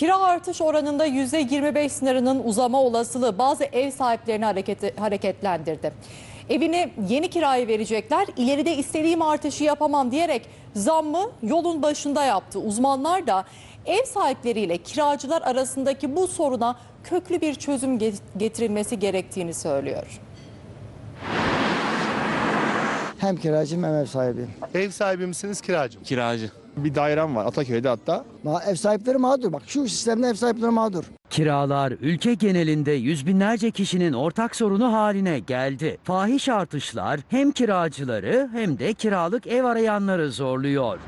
Kira artış oranında %25 sınırının uzama olasılığı bazı ev sahiplerini hareketi, hareketlendirdi. Evini yeni kiraya verecekler, ileride istediğim artışı yapamam diyerek zammı yolun başında yaptı. Uzmanlar da ev sahipleriyle kiracılar arasındaki bu soruna köklü bir çözüm ge- getirilmesi gerektiğini söylüyor. Hem kiracıyım hem ev sahibiyim. Ev sahibi misiniz kiracı mı? Kiracı. Bir dairem var Ataköy'de hatta. Ma- Ev sahipleri mağdur. Bak şu sistemde ev sahipleri mağdur. Kiralar ülke genelinde yüz binlerce kişinin ortak sorunu haline geldi. Fahiş artışlar hem kiracıları hem de kiralık ev arayanları zorluyor.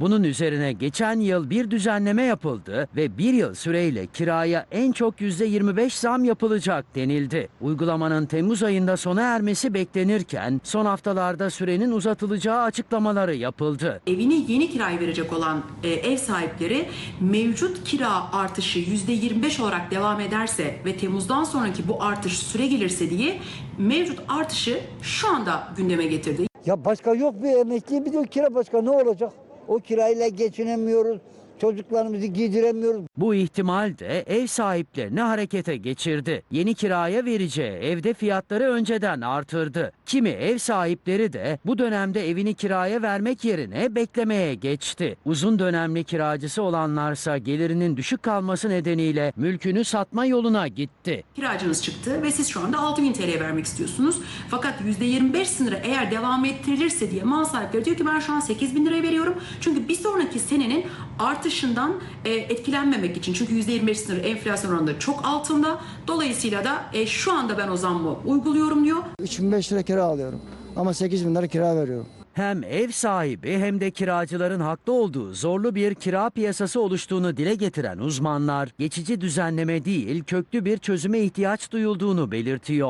Bunun üzerine geçen yıl bir düzenleme yapıldı ve bir yıl süreyle kiraya en çok %25 zam yapılacak denildi. Uygulamanın Temmuz ayında sona ermesi beklenirken son haftalarda sürenin uzatılacağı açıklamaları yapıldı. evini yeni kiraya verecek olan e, ev sahipleri mevcut kira artışı %25 olarak devam ederse ve Temmuz'dan sonraki bu artış süre gelirse diye mevcut artışı şu anda gündeme getirdi. Ya başka yok bir emekli bir de kira başka ne olacak? O kirayla geçinemiyoruz. Çocuklarımızı giydiremiyoruz. Bu ihtimal de ev sahiplerini harekete geçirdi. Yeni kiraya vereceği evde fiyatları önceden artırdı. Kimi ev sahipleri de bu dönemde evini kiraya vermek yerine beklemeye geçti. Uzun dönemli kiracısı olanlarsa gelirinin düşük kalması nedeniyle mülkünü satma yoluna gitti. Kiracınız çıktı ve siz şu anda 6000 TL vermek istiyorsunuz. Fakat %25 sınırı eğer devam ettirilirse diye mal sahipleri diyor ki ben şu an 8000 liraya veriyorum. Çünkü bir sonraki senenin artışından e, etkilenmemek için. Çünkü %25 sınırı enflasyon oranında çok altında. Dolayısıyla da e, şu anda ben o zammı uyguluyorum diyor. 3005 lira kira alıyorum. Ama 8000 lira kira veriyorum. Hem ev sahibi hem de kiracıların haklı olduğu zorlu bir kira piyasası oluştuğunu dile getiren uzmanlar, geçici düzenleme değil köklü bir çözüme ihtiyaç duyulduğunu belirtiyor.